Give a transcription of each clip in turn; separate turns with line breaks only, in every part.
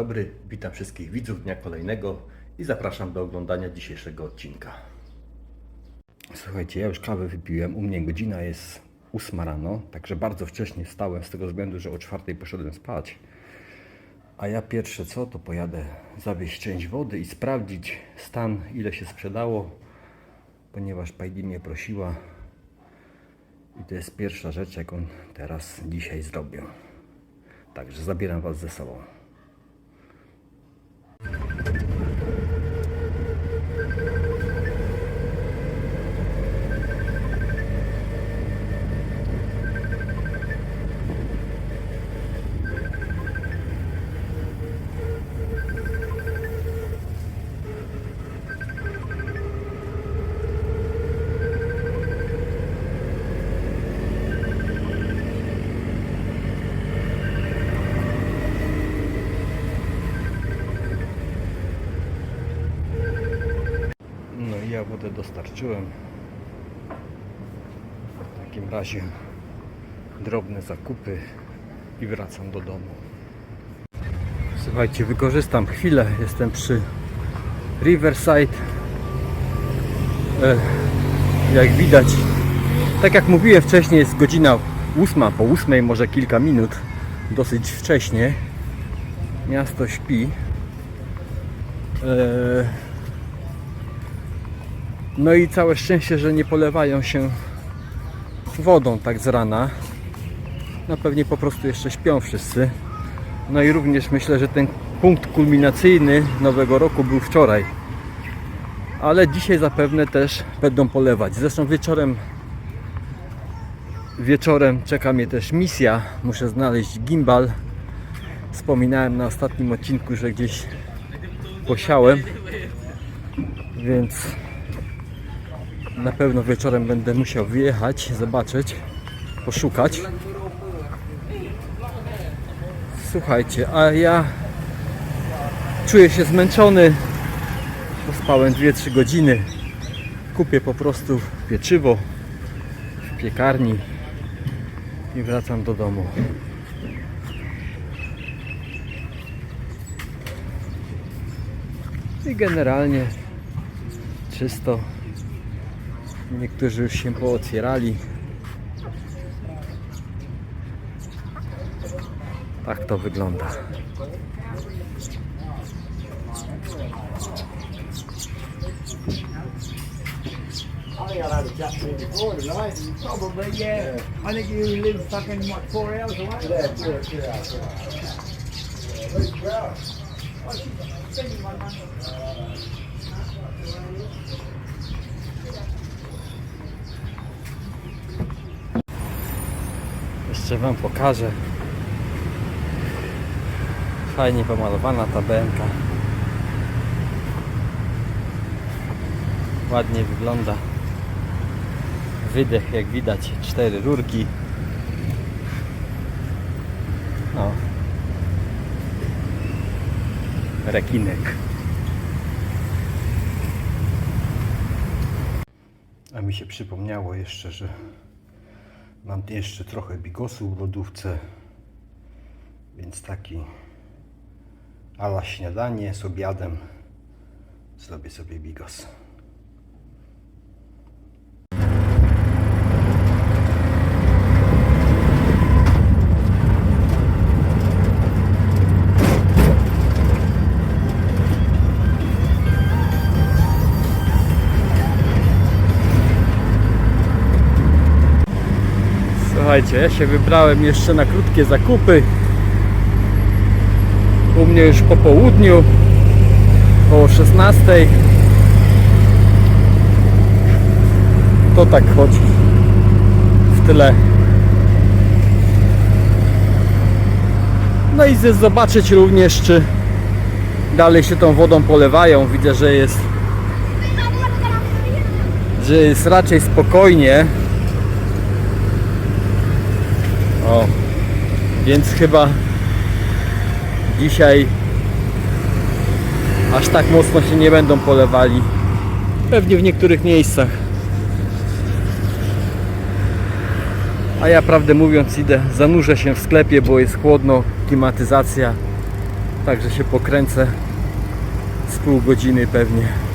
dobry, witam wszystkich widzów dnia kolejnego i zapraszam do oglądania dzisiejszego odcinka. Słuchajcie, ja już kawę wypiłem, u mnie godzina jest 8 rano, także bardzo wcześnie wstałem z tego względu, że o 4 poszedłem spać. A ja pierwsze co, to pojadę zawieźć część wody i sprawdzić stan, ile się sprzedało, ponieważ Pajdi mnie prosiła i to jest pierwsza rzecz, jaką teraz dzisiaj zrobię. Także zabieram Was ze sobą. Wodę dostarczyłem. W takim razie drobne zakupy i wracam do domu. Słuchajcie, wykorzystam chwilę. Jestem przy Riverside. E, jak widać, tak jak mówiłem wcześniej, jest godzina 8 po 8, może kilka minut. Dosyć wcześnie. Miasto śpi. E, no i całe szczęście, że nie polewają się wodą tak z rana. No pewnie po prostu jeszcze śpią wszyscy. No i również myślę, że ten punkt kulminacyjny nowego roku był wczoraj. Ale dzisiaj zapewne też będą polewać. Zresztą wieczorem wieczorem czeka mnie też misja. Muszę znaleźć gimbal. Wspominałem na ostatnim odcinku, że gdzieś posiałem. Więc na pewno wieczorem będę musiał wyjechać, zobaczyć, poszukać. Słuchajcie, a ja czuję się zmęczony. Pospałem 2-3 godziny. Kupię po prostu pieczywo w piekarni i wracam do domu. I generalnie czysto. Niektórzy już się pootwierali. Tak to wygląda.
I to you before tonight.
Probably, yeah. I think you live fucking, what.
Jeszcze Wam pokażę. Fajnie pomalowana ta BMK. Ładnie wygląda. Wydech jak widać, cztery rurki. No. Rekinek. A mi się przypomniało jeszcze, że Mam jeszcze trochę bigosu w lodówce, więc taki ala śniadanie z obiadem zrobię sobie bigos. Słuchajcie, ja się wybrałem jeszcze na krótkie zakupy. U mnie już po południu, około 16. To tak chodzi w tyle. No i zobaczyć również, czy dalej się tą wodą polewają. Widzę, że jest, że jest raczej spokojnie. Więc chyba dzisiaj aż tak mocno się nie będą polewali. Pewnie w niektórych miejscach. A ja prawdę mówiąc idę, zanurzę się w sklepie, bo jest chłodno, klimatyzacja Także się pokręcę z pół godziny pewnie.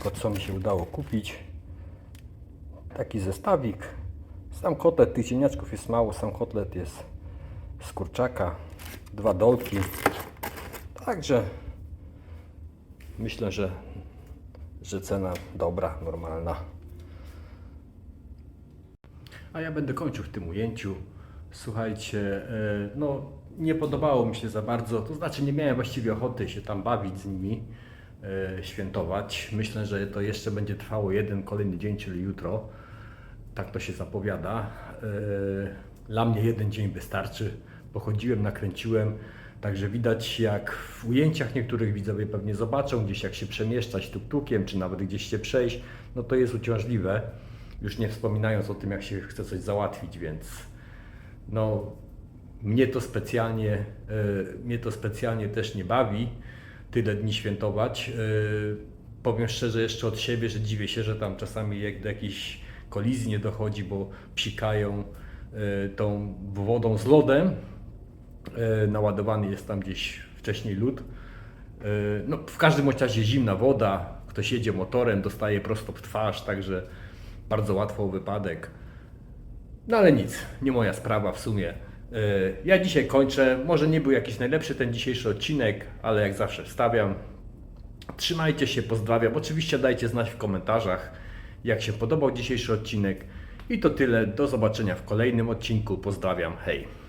Tylko co mi się udało kupić. Taki zestawik. Sam kotlet tych ziemniaczków jest mało, sam kotlet jest z kurczaka. Dwa dolki. Także myślę, że, że cena dobra, normalna. A ja będę kończył w tym ujęciu. Słuchajcie, e, no nie podobało mi się za bardzo, to znaczy nie miałem właściwie ochoty się tam bawić z nimi, świętować. Myślę, że to jeszcze będzie trwało jeden kolejny dzień, czyli jutro. Tak to się zapowiada. E, Dla mnie jeden dzień wystarczy. Pochodziłem, nakręciłem. Także widać jak w ujęciach niektórych widzowie pewnie zobaczą, gdzieś jak się przemieszczać tuk-tukiem, czy nawet gdzieś się przejść, no to jest uciążliwe. Już nie wspominając o tym, jak się chce coś załatwić, więc no mnie to specjalnie, e, mnie to specjalnie też nie bawi tyle dni świętować. E, powiem szczerze jeszcze od siebie, że dziwię się, że tam czasami jak do jakiejś kolizji nie dochodzi, bo psikają e, tą wodą z lodem. E, naładowany jest tam gdzieś wcześniej lód. No, w każdym razie zimna woda, ktoś jedzie motorem, dostaje prosto w twarz, także bardzo łatwo o wypadek. No ale nic, nie moja sprawa w sumie. E, Ja dzisiaj kończę. Może nie był jakiś najlepszy ten dzisiejszy odcinek, ale jak zawsze wstawiam. Trzymajcie się, pozdrawiam. Oczywiście dajcie znać w komentarzach, jak się podobał dzisiejszy odcinek. I to tyle. Do zobaczenia w kolejnym odcinku. Pozdrawiam. Hej.